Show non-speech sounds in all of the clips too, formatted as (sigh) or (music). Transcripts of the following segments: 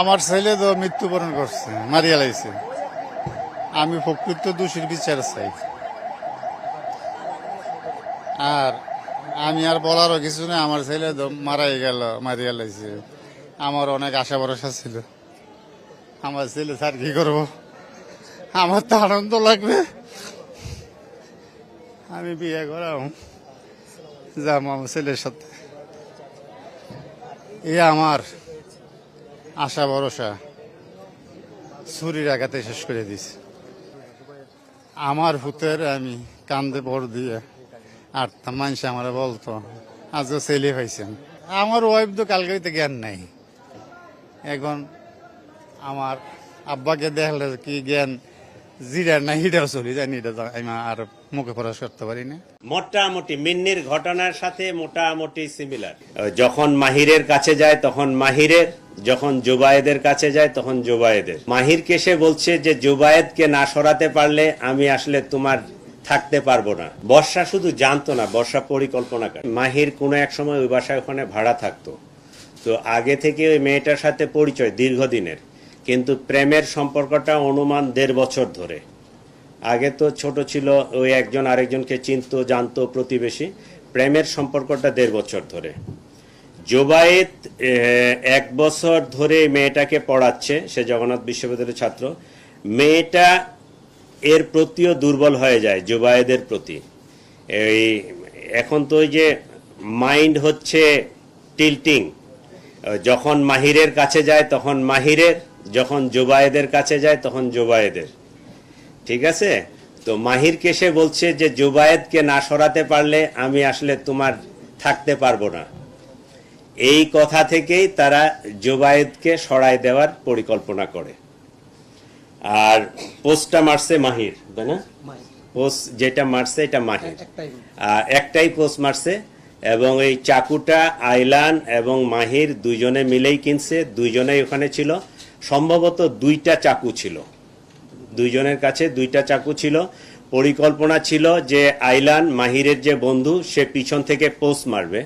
আমার ছেলে তো মৃত্যুবরণ করছে, মারিয়া লাইছে। আমি প্রকৃত দোষীর বিচার চাই। আর আমি আর বলারও কিছু না আমার ছেলে তো মারাই গেল, মারিয়া লাইছে। আমার অনেক আশা ভরসা ছিল। আমার ছেলে স্যার কি করব? আমার তো আনন্দ লাগবে। আমি বিয়ে করাম, যাম আমার ছেলের সাথে। এ আমার আশা, ভরসা, ছুরির আঘাতে শেষ করে দিছে আমার ভূতের আমি কান্দে ভর দিয়ে আর তা মানুষ আমার বলতো, আজও ছেলে পাইছেন আমার ওয়াইফ তো কালকে জ্ঞান নাই। এখন আমার আব্বাকে দেখলে কি জ্ঞান জিরা না হিটাও চলি জানি এটা তো আমি আর মুখে প্রকাশ করতে পারি না। মোটামুটি মিন্নির ঘটনার সাথে মোটামুটি সিমিলার যখন মাহিরের কাছে যায়, তখন মাহিরের যখন জুবায়েদের কাছে যায়, তখন জুবায়েদের। মাহিরকে সে বলছে যে, জুবায়েদকে না সরাতে পারলে আমি আসলে তোমার থাকতে পারব না। বর্ষা শুধু জানতো না, বর্ষা পরিকল্পনা করে। মাহির কোনো এক সময় ওই বাসায় ওখানে ভাড়া থাকতো। তো আগে থেকে ওই মেয়েটার সাথে পরিচয়, দীর্ঘদিনের। কিন্তু প্রেমের সম্পর্কটা অনুমান দেড় বছর ধরে। আগে তো ছোট ছিল, ওই একজন আরেকজনকে চিনতো, জানতো প্রতিবেশী। প্রেমের সম্পর্কটা দেড় বছর ধরে। জোবায়েত এক বছর ধরে মেয়েটাকে পড়াচ্ছে, সে জগন্নাথ বিশ্ববিদ্যালয়ের ছাত্র। মেয়েটা এর প্রতিও দুর্বল হয়ে যায় জোবায়েদের প্রতি। এই, এখন তো ওই যে মাইন্ড হচ্ছে টিল্টিং। যখন মাহিরের কাছে যায়, তখন মাহিরের, যখন জোবায়েদের কাছে যায়, তখন জোবায়েদের ঠিক আছে? তো মাহিরকে সে বলছে যে জোবায়েদকে না সরাতে পারলে আমি আসলে তোমার থাকতে পারব না। এই কথা থেকেই তারা জুবায়েদকে সরাই দেওয়ার পরিকল্পনা করে। আর পোস্টটা মারছে মাহির তাই না? পোস্ট যেটা মারছে এটা মাহির। আর একটাই পোস্ট মারছে এবং এই চাকুটা আইলান এবং মাহির দুইজনে মিলেই কিনছে দুইজনেই ওখানে ছিল। সম্ভবত দুইটা চাকু ছিল। দুইজনের কাছে দুইটা চাকু ছিল। পরিকল্পনা ছিল যে আইলান মাহিরের যে বন্ধু সে পিছন থেকে পোস্ট মারবে।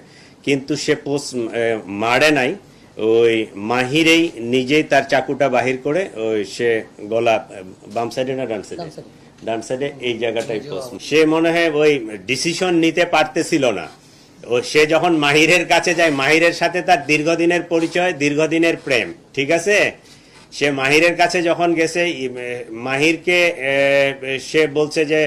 কিন্তু সে পোস্ট মারে নাই। ওই মাহিরেই নিজেই তার চাকুটা বাহির করে ওই সে গলা বাম সাইডে না ডান সাইডে ডান সাইডে এই জায়গাটাই পোস্ট সে মনে হয় ওই ডিসিশন নিতে পারতেছিল না। ও সে যখন মাহিরের কাছে যায় মাহিরের সাথে তার দীর্ঘদিনের পরিচয় দীর্ঘদিনের প্রেম ঠিক আছে? সে মাহিরের কাছে যখন গেছে মাহিরকে সে বলছে যে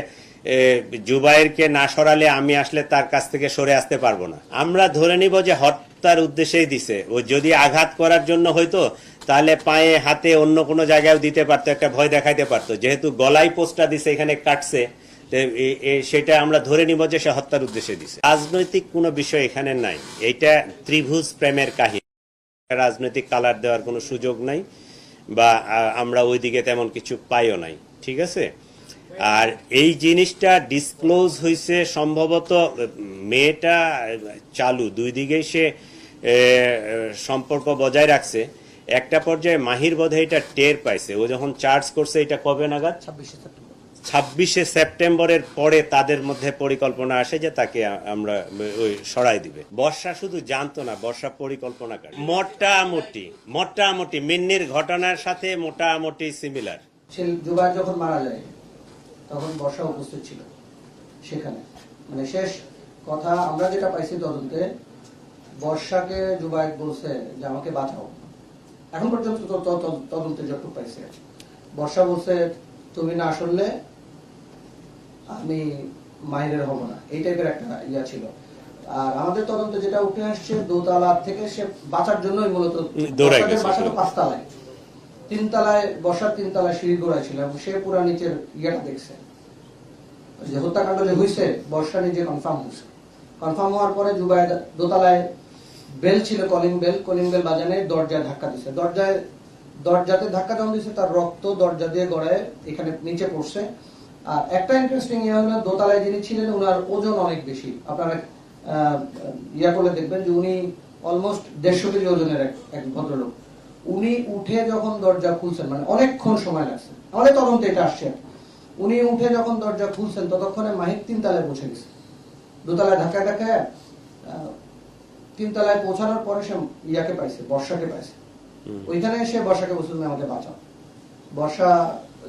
জুবাইরকে না সরালে আমি আসলে তার কাছ থেকে সরে আসতে পারব না। আমরা ধরে নিব যে হত্যার উদ্দেশ্যেই দিছে। ও যদি আঘাত করার জন্য হয়তো তাহলে পায়ে, হাতে অন্য কোনো জায়গায় দিতে পারতো, একটা ভয় দেখাইতে পারতো। যেহেতু গলায় পোস্টটা দিছে, এখানে কাটছে সেটা আমরা ধরে নিব যে সে হত্যার উদ্দেশ্যে দিছে। রাজনৈতিক কোনো বিষয় এখানে নাই। এটা ত্রিভুজ প্রেমের কাহিনী। রাজনৈতিক কালার দেওয়ার কোনো সুযোগ নাই, বা আমরা ওইদিকে তেমন কিছু পাইও নাই। ঠিক আছে? আর এই জিনিসটা ডিসক্লোজ হয়েছে সম্ভবত মেয়েটা চালু দুই দিকেই সে সম্পর্ক বজায় রাখছে। একটা পর্যায়ে মাহির বোধহয় এটা টের পাইছে। ও যখন চার্জ করছে এটা কবে নাগাদ? ছাব্বিশে সেপ্টেম্বরের পরে তাদের মধ্যে পরিকল্পনা আসে যে তাকে আমরা ওই সরাই দিবে। বর্ষা শুধু জানতো না বর্ষা পরিকল্পনা করে মোটামুটি মোটামুটি মিন্নির ঘটনার সাথে মোটামুটি সিমিলার সে যখন মারা যায় তখন বর্ষা উপস্থিত ছিল সেখানে। মানে শেষ কথা আমরা যেটা পাইছি তদন্তে বর্ষাকে জুবাই বলছে যে আমাকে বাঁচাও। এখন পর্যন্ত তদন্তে যতটুকু পাইছে বর্ষা বলছে তুমি না শুনলে আমি মাহিরের হব না। এই টাইপের একটা ইয়া ছিল। আর আমাদের তদন্তে যেটা উঠে আসছে দোতলা থেকে সে বাঁচার জন্যই মূলত। বাসা তো পাঁচতলায়। তিনতলায় বসার তিনতলায় সিঁড়ি গোড়ায় ছিল এবং সে পুরা নিচের ইয়েটা দেখছে। যে হত্যাকাণ্ড যে হয়েছে বর্ষা নিজে কনফার্ম হয়েছে কনফার্ম হওয়ার পরে দোতলায় বেল ছিল কলিং বেল কলিং বেল বাজানে দরজায় ধাক্কা দিছে। দরজায়, দরজাতে ধাক্কা যখন তার রক্ত দরজা দিয়ে গড়ায় এখানে নিচে পড়ছে। আর একটা ইন্টারেস্টিং ইয়ে হলো, দোতলায় যিনি ছিলেন ওনার ওজন অনেক বেশি। আপনারা ইয়া করলে দেখবেন যে উনি অলমোস্ট দেড়শো কেজি ওজনের এক ভদ্রলোক। উনি উঠে যখন দরজা খুলছেন মানে অনেকক্ষণ সময় লাগছে। আমাদের তদন্তে এটা আসছে। উনি উঠে যখন দরজা খুলছেন ততক্ষণে মাহির তিন তলায় পৌঁছে গেছে। দোতলায় ধাক্কা ধাক্কায় আহ, তিন তলায় পৌঁছানোর পরে সে ইয়াকে পাইছে বর্ষাকে পাইছে। ওইখানে এসে বর্ষাকে বলছিল আমাকে বাঁচাও। বর্ষা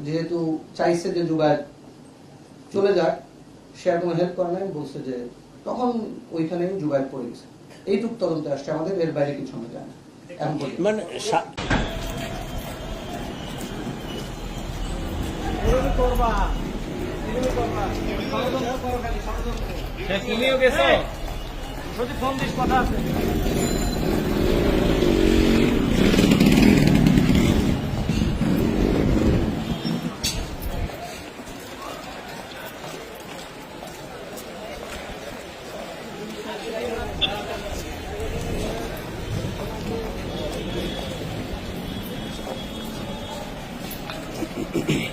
যেহেতু চাইছে যে জুবায়ের চলে যাক সে আর কোনো হেল্প করে নাই বলছে যে তখন ওইখানেই জুবায়ের পড়ে গেছে। এইটুক তদন্তে আসছে আমাদের এর বাইরে কিছু আমরা জানি না। এখন মানে তুমিও গেছো? যদি ফোন দিস কথা আছে। (coughs)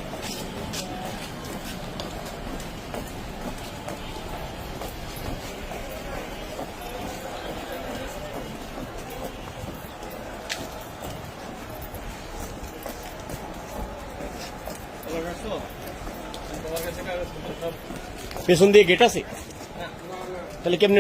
পেছন দিয়ে গেট আছে তাহলে কেমনে